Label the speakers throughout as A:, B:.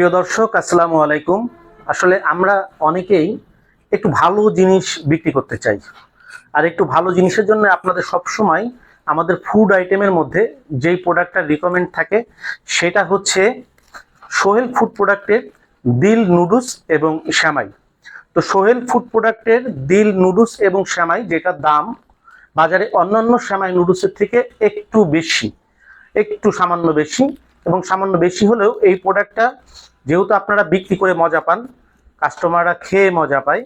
A: প্রিয় দর্শক, আসসালামু আলাইকুম। আসলে আমরা অনেকেই একটু ভালো জিনিস বিক্রি করতে চাই। আর একটু ভালো জিনিসের জন্য আপনাদের সব সময় আমাদের ফুড আইটেমের মধ্যে যেই প্রোডাক্টটা রিকমেন্ড থাকে, সেটা হচ্ছে সোহেল ফুড প্রোডাক্টের দিল নুডলস এবং শ্যামাই। তো সোহেল ফুড প্রোডাক্টের দিল নুডলস এবং শ্যামাই যেটার দাম বাজারে অন্যান্য শ্যামাই নুডলসের থেকে একটু বেশি, একটু সামান্য বেশি এবং সামান্য বেশি হলেও এই প্রোডাক্টটা যেহেতু আপনারা বিক্রি করে মজা পান কাস্টমাররা খেয়ে মজা পায়,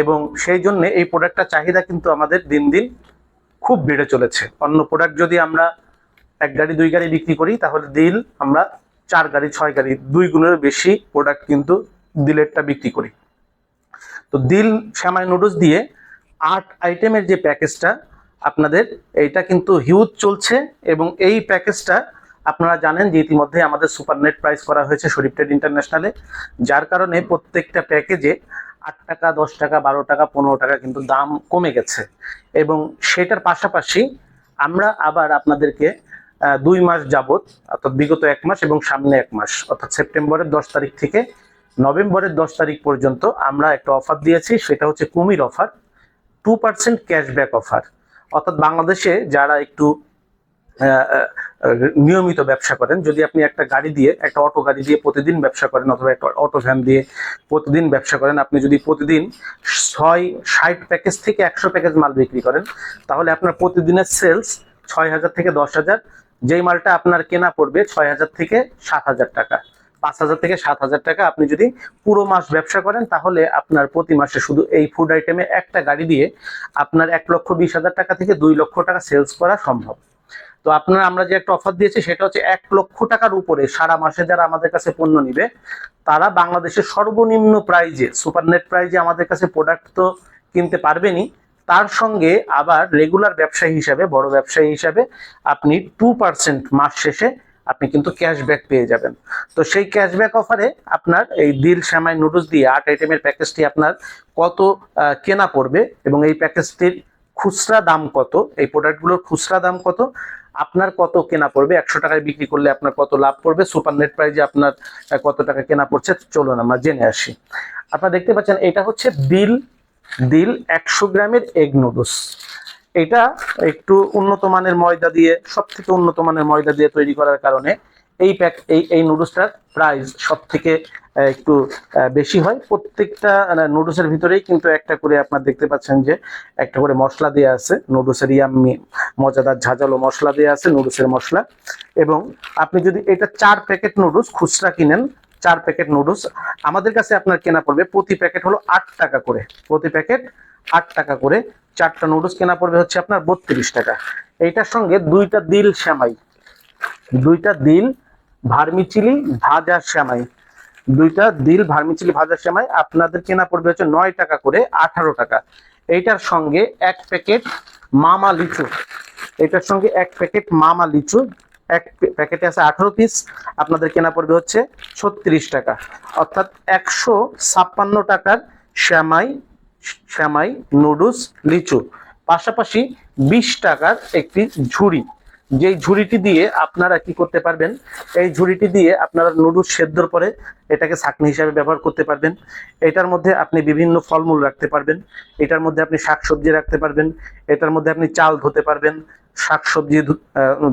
A: এবং সেই জন্য এই প্রোডাক্টটা চাহিদা কিন্তু আমাদের দিন দিন খুব বেড়ে চলেছে। অন্য প্রোডাক্ট যদি আমরা এক গাড়ি, দুই গাড়ি বিক্রি করি, তাহলে দিল আমরা চার গাড়ি, ছয় গাড়ি, দুই গুণের বেশি প্রোডাক্ট কিন্তু দিলেরটা বিক্রি করি। তো দিল, শ্যামাই নুডলস দিয়ে আট আইটেমের যে প্যাকেজটা আপনাদের এইটা কিন্তু হিউজ চলছে, এবং এই প্যাকেজটা আপনারা জানেন যে ইতিমধ্যে আমাদের সুপার নেট প্রাইস করা হয়েছে শরীফ ট্রেড ইন্টারন্যাশনালে, যার কারণে প্রত্যেকটা প্যাকেজে আট টাকা, দশ টাকা, বারো টাকা, পনেরো টাকা কিন্তু দাম কমে গেছে। এবং সেটার পাশাপাশি আমরা আবার আপনাদেরকে দুই মাস যাবত অর্থাৎ বিগত এক মাস এবং সামনে এক মাস, অর্থাৎ সেপ্টেম্বরের দশ তারিখ থেকে নভেম্বরের দশ তারিখ পর্যন্ত আমরা একটা অফার দিয়েছি, সেটা হচ্ছে কুমির offer two percent cashback offer. অর্থাৎ বাংলাদেশে যারা একটু নিয়মিত ব্যবসা করেন। যদি আপনি একটা গাড়ি দিয়ে, একটা অটো গাড়ি দিয়ে প্রতিদিন ব্যবসা করেন অথবা একটা অটো ভ্যান দিয়ে প্রতিদিন ব্যবসা করেন, আপনি যদি প্রতিদিন ছয় ষাট প্যাকেজ থেকে একশো প্যাকেজ মাল বিক্রি করেন, তাহলে আপনার প্রতিদিনের সেলস ছয় হাজার থেকে দশ হাজার। যেই মালটা আপনার কেনা পড়বে ছয় হাজার থেকে সাত হাজার টাকা। পাঁচ হাজার থেকে সাত হাজার টাকা আপনি যদি পুরো মাস ব্যবসা করেন, তাহলে আপনার প্রতি মাসে শুধু এই ফুড আইটেমে একটা গাড়ি দিয়ে আপনার এক লক্ষ বিশ হাজার টাকা থেকে দুই লক্ষ টাকা সেলস করা সম্ভব। তো আপনার আমরা যে একটা অফার দিয়েছি, সেটা হচ্ছে এক লক্ষ টাকার উপরে সারা মাসে যারা আমাদের কাছে পণ্য নিবে, তারা বাংলাদেশের সর্বনিম্ন প্রাইজে সুপার নেট প্রাইজে আমাদের কাছে প্রোডাক্ট তো কিনতে পারবেনই। তার সঙ্গে আবার রেগুলার ব্যবসায়ী হিসাবে, বড় ব্যবসায়ী হিসাবে আপনি টু পার্সেন্ট মাস শেষে আপনি কিন্তু ক্যাশব্যাক পেয়ে যাবেন। তো সেই ক্যাশব্যাক অফারে আপনার এই দিল শ্যামাই নুডলস দিয়ে আট আইটেমের প্যাকেজটি আপনার কত কেনা পড়বে এবং এই প্যাকেজটির খুচরা দাম কত, এই প্রোডাক্টগুলোর খুচরা দাম কত আপনার কত কেনা পড়বে? একশো টাকায় বিক্রি করলে আপনার কত লাভ পড়বে? সুপার নেট প্রাইজে আপনার কত টাকা কেনা পড়ছে? চলুন আমরা জেনে আসি। আপনারা দেখতে পাচ্ছেন, এটা হচ্ছে দিল দিল একশো গ্রামের এগ নুডলস। এটা একটু উন্নত মানের ময়দা দিয়ে সব থেকে উন্নত মানের ময়দা দিয়ে তৈরি করার কারণে এই প্যাক এই এই নুডলসটার প্রাইস সব থেকে একটু বেশি হয়। প্রত্যেকটা নুডলসের ভিতরেই কিন্তু একটা করে আপনার দেখতে পাচ্ছেন যে একটা করে মশলা দেওয়া আছে। নুডলসের ইয়াম্মি মজাদার ঝাঁঝালো মশলা দেওয়া আছে নুডলসের মশলা। এবং আপনি যদি এটা চার প্যাকেট নুডলস খুচরা কিনেন, চার প্যাকেট নুডলস আমাদের কাছে আপনার কেনা পড়বে, প্রতি প্যাকেট হলো আট টাকা করে। প্রতি প্যাকেট আট টাকা করে চারটা নুডলস কেনা পড়বে হচ্ছে আপনার বত্রিশ টাকা। এইটার সঙ্গে দুইটা দিল শ্যামাই দুইটা দিল ভার্মিচিলি ভাজা শ্যামাই দুইটা দিল ভার্মিচিলি ভাজা শ্যামাই আপনাদের কেনা পড়বে হচ্ছে নয় টাকা করে, আঠারো টাকা। এইটার সঙ্গে এক প্যাকেট মামা লিচু। এটার সঙ্গে এক প্যাকেট মামা লিচু। এক প্যাকেটে আছে আঠারো পিস আপনাদের কেনা পড়বে হচ্ছে ছত্রিশ টাকা। অর্থাৎ একশো ছাপ্পান্ন টাকার শ্যামাই শ্যামাই নুডলস, লিচু। পাশাপাশি বিশ টাকার একটি ঝুড়ি। যেই ঝুড়িটি দিয়ে আপনারা কি করতে পারবেন, এই ঝুড়িটি দিয়ে আপনারা নুডলস সেদ্ধর পরে এটাকে ছাকনি হিসাবে ব্যবহার করতে পারবেন। এটার মধ্যে আপনি বিভিন্ন ফলমূল রাখতে পারবেন। এটার মধ্যে আপনি শাকসবজি রাখতে পারবেন। এটার মধ্যে আপনি চাল ধুতে পারবেন। শাকসবজি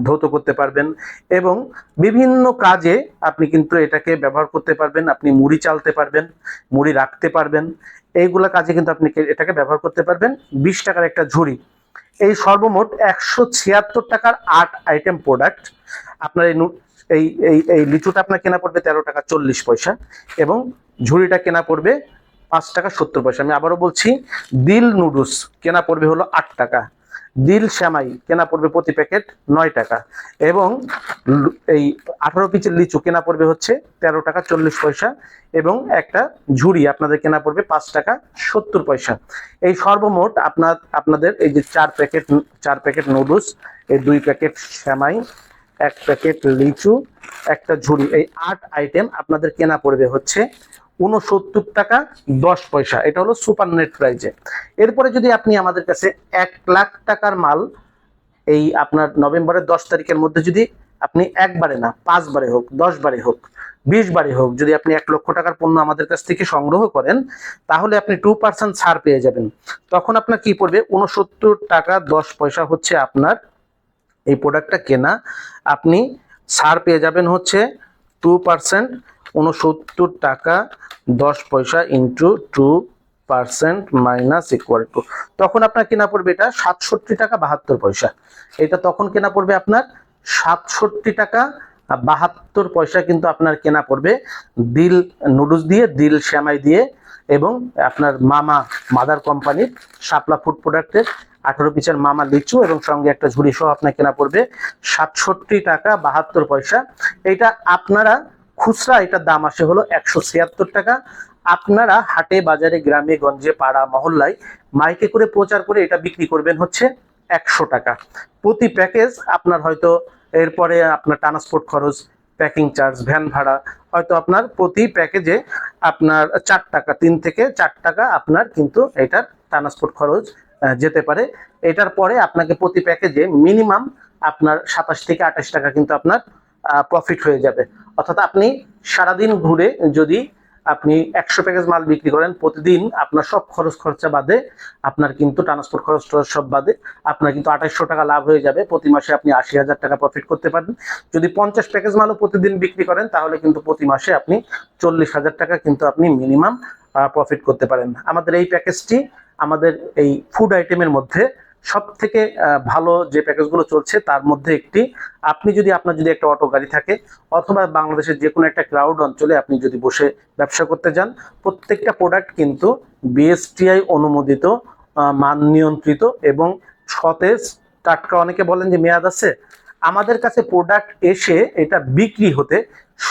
A: ধৌত করতে পারবেন এবং বিভিন্ন কাজে আপনি কিন্তু এটাকে ব্যবহার করতে পারবেন। আপনি মুড়ি চালতে পারবেন, মুড়ি রাখতে পারবেন। এইগুলা কাজে কিন্তু আপনি এটাকে ব্যবহার করতে পারবেন। বিশ টাকার একটা ঝুড়ি। এই সর্বমোট একশো ছিয়াত্তর টাকার আট আইটেম প্রোডাক্ট আপনার এই এই এই এই লিচুটা আপনার কেনা পড়বে তেরো টাকা চল্লিশ পয়সা এবং ঝুড়িটা কেনা পড়বে পাঁচ টাকা সত্তর পয়সা। আমি আবারও বলছি, দিল নুডলস কেনা পড়বে হলো আট টাকা। দিল শ্যামাই কেনা পড়বে প্রতি প্যাকেট নয় টাকা। এবং এই আঠারো পিচের লিচু কেনা পড়বে হচ্ছে তেরো টাকা চল্লিশ পয়সা এবং একটা ঝুড়ি আপনাদের কেনা পড়বে পাঁচ টাকা সত্তর পয়সা। এই সর্বমোট আপনার, আপনাদের এই যে চার প্যাকেট চার প্যাকেট নুডলস, এই দুই প্যাকেট শ্যামাই, এক প্যাকেট লিচু, একটা ঝুড়ি, এই আট আইটেম আপনাদের কেনা পড়বে হচ্ছে উনসত্তর টাকা, দশ পয়সা। এটা হলো সুপার নেট প্রাইজে। এরপরে যদি আপনি আমাদের কাছে এক লাখ টাকার মাল, এই আপনার নভেম্বরের দশ তারিখের মধ্যে যদি আপনি একবারে না, পাঁচবারে হোক দশ বারে হোক বিশ বারই হোক, যদি আপনি এক লক্ষ টাকার পণ্য আমাদের কাছ থেকে সংগ্রহ করেন, তাহলে আপনি টু পার্সেন্ট ছাড় পেয়ে যাবেন। তখন আপনার কি পড়বে? উনসত্তর টাকা, দশ পয়সা হচ্ছে আপনার এই প্রোডাক্টটা কেনা। আপনি ছাড় পেয়ে যাবেন হচ্ছে টু পার্সেন্ট উনসত্তর টাকা দশ পয়সা into two percent minus equal to তখন আপনার কেনা পড়বে এটা সাতষট্টি টাকা বাহাত্তর পয়সা। এটা তখন কেনা পড়বে আপনার সাতষট্টি টাকা বাহাত্তর পয়সা কিন্তু আপনার কেনা পড়বে দিল নুডলস দিয়ে, দিল শ্যামাই দিয়ে এবং আপনার মামা, মাদার কোম্পানির শাপলা ফুড প্রোডাক্টের আঠারো পিসের মামা লিচু এবং সঙ্গে একটা ঝুড়ি সহ আপনার কেনা পড়বে সাতষট্টি টাকা বাহাত্তর পয়সা। এটা আপনারা খুচরা এটার দাম আসে হলো একশো ছিয়াত্তর টাকা। আপনারা হাটে, বাজারে, গ্রামে, গঞ্জে, পাড়া, মহল্লায় মাইকে করে প্রচার করে এটা বিক্রি করবেন হচ্ছে একশো টাকা। প্রতি প্যাকেজ আপনার হয়তো এরপরে আপনার ট্রান্সপোর্ট খরচ, প্যাকিং চার্জ, ভ্যান ভাড়া, হয়তো আপনার প্রতি প্যাকেজে আপনার চার টাকা, তিন থেকে চার টাকা আপনার কিন্তু এটার ট্রান্সপোর্ট খরচ যেতে পারে। এটার পরে আপনাকে প্রতি প্যাকেজে মিনিমাম আপনার সাতাশ থেকে আঠাশ টাকা কিন্তু আপনার প্রফিট হয়ে যাবে। অর্থাৎ আপনি সারাদিন ঘুরে যদি আপনি একশো প্যাকেজ মাল বিক্রি করেন, প্রতিদিন আপনার সব খরচ খরচা বাদে আপনার কিন্তু ট্রান্সপোর্ট খরচ টরচ সব বাদে আপনার কিন্তু আঠাশশো টাকা লাভ হয়ে যাবে। প্রতি মাসে আপনি আশি হাজার টাকা প্রফিট করতে পারবেন। যদি পঞ্চাশ প্যাকেজ মালও প্রতিদিন বিক্রি করেন, তাহলে কিন্তু প্রতি মাসে আপনি চল্লিশ হাজার টাকা কিন্তু আপনি মিনিমাম প্রফিট করতে পারেন আমাদের এই প্যাকেজটি আমাদের এই ফুড আইটেমের মধ্যে সব থেকে ভালো যে প্যাকেজগুলো চলছে তার মধ্যে একটি। আপনি যদি, আপনার যদি একটা অটো গাড়ি থাকে অথবা বাংলাদেশের যে কোনো একটা ক্রাউড অঞ্চলে আপনি যদি বসে ব্যবসা করতে যান, প্রত্যেকটা প্রোডাক্ট কিন্তু বিএসটিআই অনুমোদিত মান নিয়ন্ত্রিত এবং সতেজ। টাটকা অনেকে বলেন যে মেয়াদ আছে। আমাদের কাছে প্রোডাক্ট এসে এটা বিক্রি হতে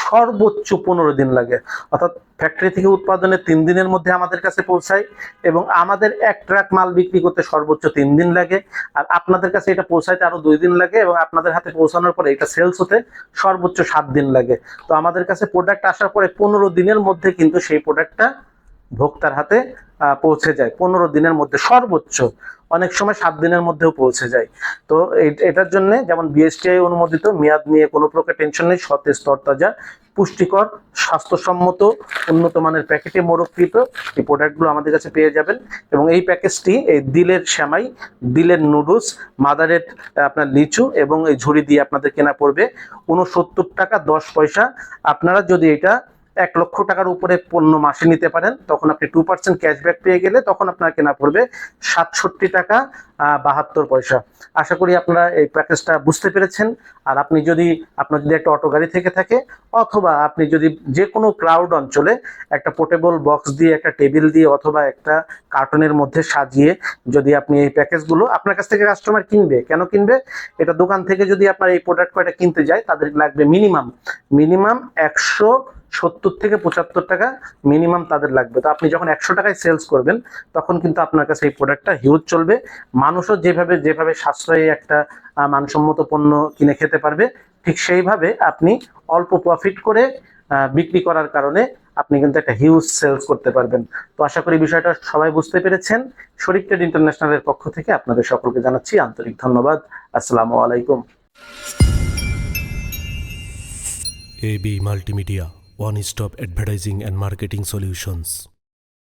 A: সর্বোচ্চ পনেরো দিন লাগে। অর্থাৎ ফ্যাক্টরি থেকে উৎপাদনে তিন দিনের মধ্যে আমাদের কাছে পৌঁছায় এবং আমাদের এক ট্রাক মাল বিক্রি করতে সর্বোচ্চ তিন দিন লাগে। আর আপনাদের কাছে এটা পৌঁছাইতে আরও দুই দিন লাগে এবং আপনাদের হাতে পৌঁছানোর পরে এটা সেলস হতে সর্বোচ্চ সাত দিন লাগে। তো আমাদের কাছে প্রোডাক্ট আসার পরে পনেরো দিনের মধ্যে কিন্তু সেই প্রোডাক্টটা ভোক্তার হাতে পৌঁছে যায়। পনেরো দিনের মধ্যে সর্বোচ্চ। অনেক সময় সাত দিনের মধ্যেও পৌঁছে যায়। তো এটার জন্য যেমন বিএসটিআই অনুমোদিত, মেয়াদ নিয়ে কোনো প্রকার টেনশন নেই, সতেজ তরতাজা, পুষ্টিকর, স্বাস্থ্যসম্মত, উন্নত মানের প্যাকেটে মোড়কৃত এই প্রোডাক্টগুলো আমাদের কাছে পেয়ে যাবেন। এবং এই প্যাকেজটি, এই দিলের শ্যামাই, দিলের নুডলস মাদারের আপনার লিচু এবং এই ঝুড়ি দিয়ে আপনাদের কেনা পড়বে। উনসত্তর টাকা দশ পয়সা। আপনারা যদি এটা এক লক্ষ টাকার উপরে পণ্য মাসে নিতে পারেন। তখন আপনি টু পার্সেন্ট ক্যাশব্যাক পেয়ে গেলে তখন আপনার কেনা পড়বে সাতষট্টি টাকা বাহাত্তর পয়সা। আশা করি আপনারা এই প্যাকেজটা বুঝতে পেরেছেন। আর আপনি যদি, আপনার যদি একটা অটো গাড়ি থেকে থাকে, অথবা আপনি যদি যে কোনো ক্রাউড অঞ্চলে একটা পোর্টেবল বক্স দিয়ে, একটা টেবিল দিয়ে, অথবা একটা কার্টনের মধ্যে সাজিয়ে যদি আপনি এই প্যাকেজগুলো আপনার কাছ থেকে কাস্টমার কিনবে। কেন কিনবে? এটা দোকান থেকে যদি আপনার এই প্রোডাক্ট কয়টা কিনতে যায়, তাদের লাগবে মিনিমাম মিনিমাম একশো সত্তর থেকে পঁচাত্তর টাকা মিনিমাম তাদের লাগবে। তো আপনি যখন একশো টাকায় সেলস করবেন তখন কিন্তু আপনার কাছে এই প্রোডাক্টটা হিউজ চলবে। মানুষও যেভাবে যেভাবে সাশ্রয়ী একটা মানসম্মত পণ্য কিনে খেতে পারবে ঠিক সেইভাবে আপনি অল্প প্রফিট করে বিক্রি করার কারণে আপনি কিন্তু একটা হিউজ সেলস করতে পারবেন। তো আশা করি বিষয়টা সবাই বুঝতে পেরেছেন। শরীফ ট্রেড ইন্টারন্যাশনালের পক্ষ থেকে আপনাদের সকলকে জানাচ্ছি আন্তরিক ধন্যবাদ। আসসালামু আলাইকুম।
B: AB Multimedia, one stop advertising and marketing solutions.